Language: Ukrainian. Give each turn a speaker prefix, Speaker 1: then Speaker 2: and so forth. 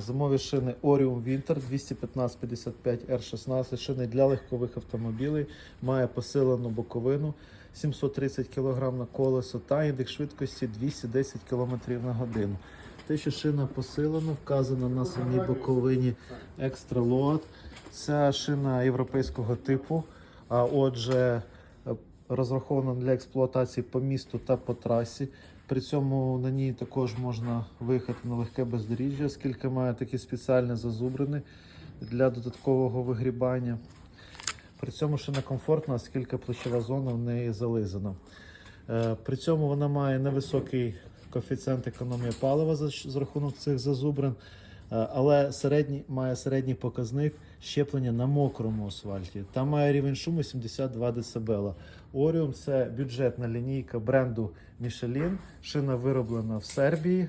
Speaker 1: Зимові шини Orium Winter 215-55 R16 шини для легкових автомобілів. Має посилену боковину 730 кг на колесо та індекс швидкості 210 км на годину. Те, що шина посилена, вказано на самій боковині Extra Load. Ця шина європейського типу, а отже, розрахована для експлуатації по місту та по трасі. При цьому на ній також можна виїхати на легке бездоріжжя, оскільки має такі спеціальні зазубрини для додаткового вигрібання. При цьому шина комфортна, оскільки плечова зона в неї зализана. Е, При цьому вона має невисокий коефіцієнт економії палива за, за рахунок цих зазубрин, але середній, має середній показник щеплення на мокрому асфальті. Там має рівень шуму 72 дБ. Оріум це бюджетна лінійка бренду Michelin. Шина вироблена в Сербії.